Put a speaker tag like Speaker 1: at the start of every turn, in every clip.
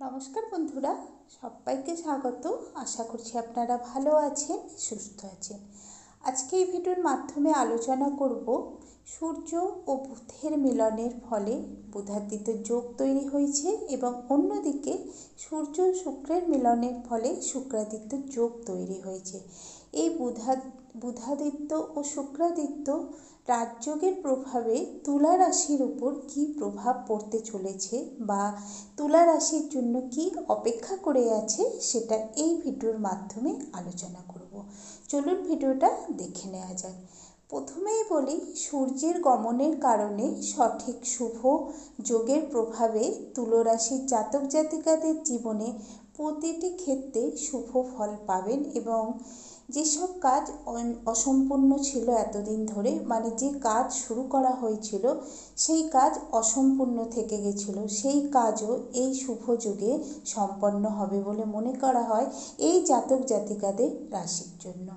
Speaker 1: নমস্কার বন্ধুরা, সবাইকে স্বাগত। আশা করছি আপনারা ভালো আছেন, সুস্থ আছেন। আজকে এই ভিডিওর মাধ্যমে আলোচনা করব সূর্য ও বুধের মিলনের ফলে বুধাদিত্য যোগ তৈরি হয়েছে এবং অন্যদিকে সূর্য শুক্রের মিলনের ফলে শুক্রাদিত্য যোগ তৈরি হয়েছে। এই বুধা, বুধাদিত্য ও শুক্রাদিত্য রাজযোগের প্রভাবে তুলা রাশির উপর কী প্রভাব পড়তে চলেছে বা তুলা রাশির জন্য কি অপেক্ষা করে আছে সেটা এই ভিডিওর মাধ্যমে আলোচনা করব। চলুন ভিডিওটা দেখে নেওয়া যাক। প্রথমেই বলি, সূর্যের গমনের কারণে সঠিক শুভ যোগের প্রভাবে তুলরাশির জাতক জাতিকাদের জীবনে প্রতিটি ক্ষেত্রে শুভ ফল পাবেন এবং যেসব কাজ অসম্পূর্ণ ছিল এতদিন ধরে মানে যে কাজ শুরু করা হয়েছিল, সেই কাজ অসম্পূর্ণ থেকে গেছিল। সেই কাজও এই শুভ যুগে সম্পন্ন হবে বলে মনে করা হয় এই জাতক জাতিকাদের রাশির জন্য।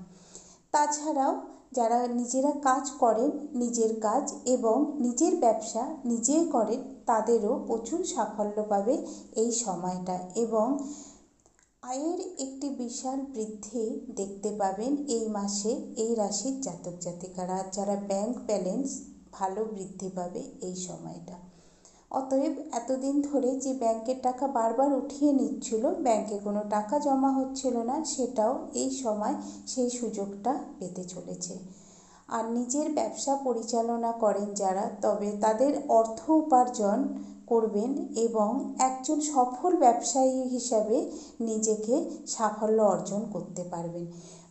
Speaker 1: তাছাড়াও যারা নিজেরা কাজ করেন, নিজের কাজ এবং নিজের ব্যবসা নিজেই করেন, তাদেরও প্রচুর সাফল্য পাবে এই সময়টা এবং আয়ের একটি বিশাল বৃদ্ধি দেখতে পাবেন এই মাসে এই রাশির জাতক জাতিকারা, যারা ব্যাংক ব্যালেন্স ভালো বৃদ্ধি পাবে এই সময়টা। অতএব এতদিন ধরে যে ব্যাংকের টাকা বারবার উঠিয়ে নিচ্ছিল, ব্যাংকে কোনো টাকা জমা হচ্ছিল না, সেটাও এই সময় সেই সুযোগটা পেতে চলেছে। আর নিজের ব্যবসা পরিচালনা করেন যারা, তবে তাদের অর্থ উপার্জন করবেন এবং একজন সফল ব্যবসায়ী হিসাবে নিজেকে সাফল্য অর্জন করতে পারবেন।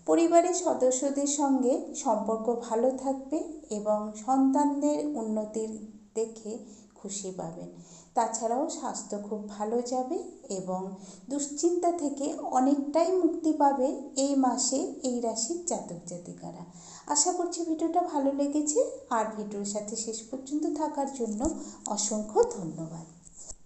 Speaker 1: পরিবারের সদস্যদের সঙ্গে সম্পর্ক ভালো থাকবে এবং সন্তানদের উন্নতির দেখে খুশি পাবেন। তাছাড়াও স্বাস্থ্য খুব ভালো যাবে এবং দুশ্চিন্তা থেকে অনেকটাই মুক্তি পাবে এই মাসে এই রাশির জাতক জাতিকারা। আশা করছি ভিডিওটা ভালো লেগেছে। আর ভিডিওর সাথে শেষ পর্যন্ত থাকার জন্য অসংখ্য ধন্যবাদ।